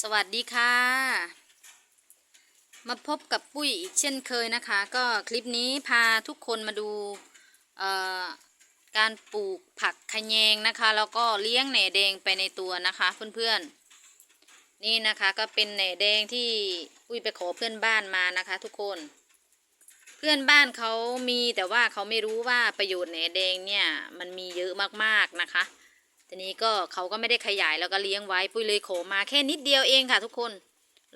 สวัสดีค่ะ มาพบกับปุ้ยอีกเช่นเคยนะคะ ก็คลิปนี้พาทุกคนมาดูการปลูกผักขยงนะคะ แล้วก็เลี้ยงแหน่แดงไปในตัวนะคะเพื่อนๆ นี่นะคะก็เป็นแหน่แดงที่ปุ้ยไปขอเพื่อนบ้านมานะคะ ทุกคน เพื่อนบ้านเขามีแต่ว่าเขาไม่รู้ว่าประโยชน์แหน่แดงเนี่ยมันมีเยอะมากๆนะคะ ทีนี้ก็เขาก็ไม่ได้ขยายแล้วก็เลี้ยงไว้ปุ้ยเลยโขมาแค่นิดเดียวเองค่ะทุกคน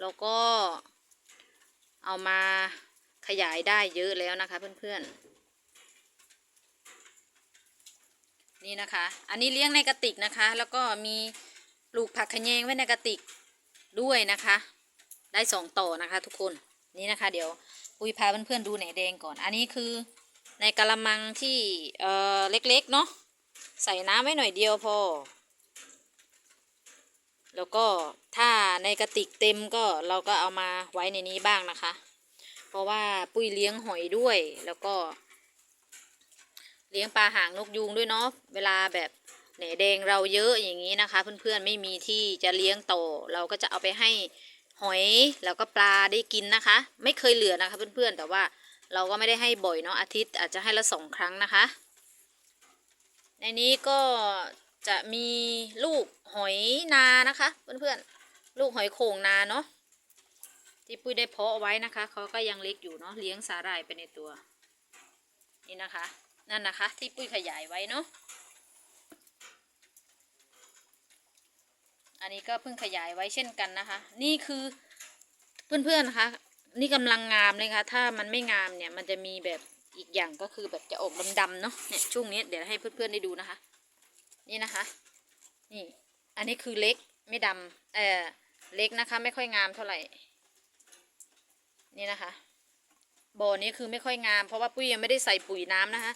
แล้วก็เอามาขยายได้เยอะแล้วนะคะเพื่อนๆ นี่นะคะ อันนี้เลี้ยงในกระติกนะคะ แล้วก็มีปลูกผักขยงไว้ในกระติกด้วยนะคะ ได้สองต่อนะคะทุกคน นี่นะคะ เดี๋ยวปุ้ยพาเพื่อนๆดูแหนแดงก่อน อันนี้คือในกระมังที่เอ่อเล็กๆเนาะ ใส่น้ำไว้หน่อยเดียวพอ แล้วก็ถ้าในกระติกเต็มก็เราก็เอามาไว้ในนี้บ้างนะคะ เพราะว่าปุ้ยเลี้ยงหอยด้วย แล้วก็ เลี้ยงปลาหางนกยูงด้วยเนาะ เวลาแบบแหนแดงเราเยอะอย่างนี้นะคะ เพื่อนๆไม่มีที่จะเลี้ยงโตอเราก็จะเอาไปให้หอยแล้วก็ปลาได้กินนะคะ ไม่เคยเหลือนะคะเพื่อนๆแต่ว่าเราก็ไม่ได้ให้บ่อยเนาะอาทิตย์อาจจะให้ละสองครั้งนะคะ ในนี้ก็จะมีลูกหอยนานะคะ เพื่อนๆ ลูกหอยโข่งนาเนาะที่ปุ้ยได้เพาะไว้นะคะเขาก็ยังเล็กอยู่เนาะเลี้ยงสาหร่ายไปในตัว นี่นะคะ นั่นนะคะ ที่ปุ้ยขยายไว้เนาะอันนี้ก็เพิ่งขยายไว้เช่นกันนะคะ นี่คือเพื่อนๆนะคะ นี่กำลังงามเลยค่ะ ถ้ามันไม่งามเนี่ยมันจะมีแบบ อีกอย่างก็คือแบบจะออกดำๆเนาะเนี่ยช่วงนี้เดี๋ยวให้เพื่อนๆได้ดูนะคะ นี่นะคะ นี่อันนี้คือเล็กไม่ดำเออเล็กนะคะ ไม่ค่อยงามเท่าไหร่ นี่นะคะบ่อนี้คือไม่ค่อยงาม เพราะว่าปุ้ยยังไม่ได้ใส่ปุ๋ยน้ำนะคะ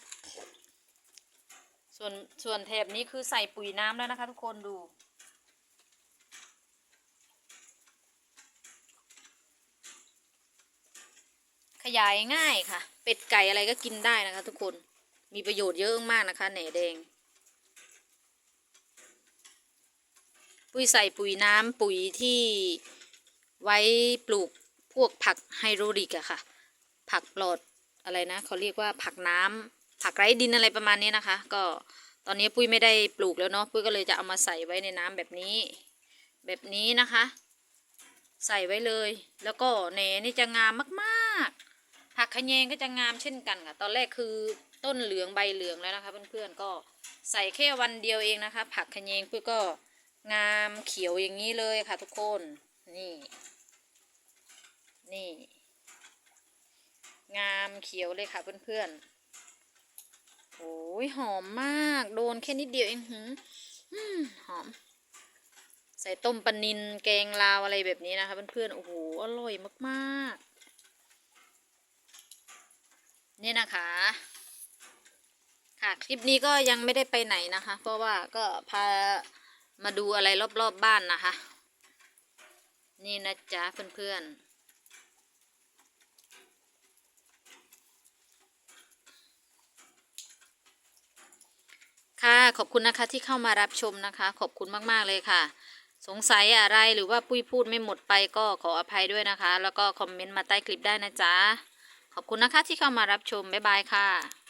ส่วนส่วนแถบนี้คือใส่ปุ๋ยน้ำแล้วนะคะ ทุกคนดู ขยายง่ายค่ะ เป็ดไก่อะไรก็กินได้นะคะ ทุกคนมีประโยชน์เยอะมากนะคะแหน่แดง ปุ้ยใส่ปุ๋ยน้ำปุ๋ยที่ไว้ปลูกพวกผักไฮโดรลิกอะค่ะ ผักปลอดอะไรนะเขาเรียกว่าผักน้ำผักไร้ดินอะไรประมาณนี้นะคะ ก็ตอนนี้ปุ้ยไม่ได้ปลูกแล้วเนาะปุ้ยก็เลยจะเอามาใส่ไว้ในน้ำแบบนี้ แบบนี้นะคะ ใส่ไว้เลย แล้วก็แหนนี่จะงามมากๆ ผักขะแยงก็จะงามเช่นกันค่ะ ตอนแรกคือต้นเหลืองใบเหลืองแล้วนะคะ เพื่อนๆก็ใส่แค่วันเดียวเองนะคะ ผักขะแยงปุ้ยก็งามเขียวอย่างนี้เลยค่ะ ทุกคนนี่ นี่ งามเขียวเลยค่ะเพื่อนๆโอ้ยหอมมากโดนแค่นิดเดียวเองหืมอืมหอม ใส่ต้มปลานินแกงลาวอะไรแบบนี้นะคะเพื่อนๆโอ้โหอร่อยมากๆ นี่นะคะ ค่ะคลิปนี้ก็ยังไม่ได้ไปไหนนะคะ เพราะว่าก็พามาดูอะไรรอบๆบบ้านนะคะ นี่นะจ๊ะเพื่อนๆค่ะขอบคุณนะคะที่เข้ามารับชมนะคะ ขอบคุณมาก ๆ เลยค่ะ สงสัยอะไรหรือว่าปุ้ยพูดไม่หมดไปก็ขออภัยด้วยนะคะ แล้วก็คอมเมนต์มาใต้คลิปได้นะจ๊ะ ขอบคุณนะคะที่เข้ามารับชม บ๊ายบายค่ะ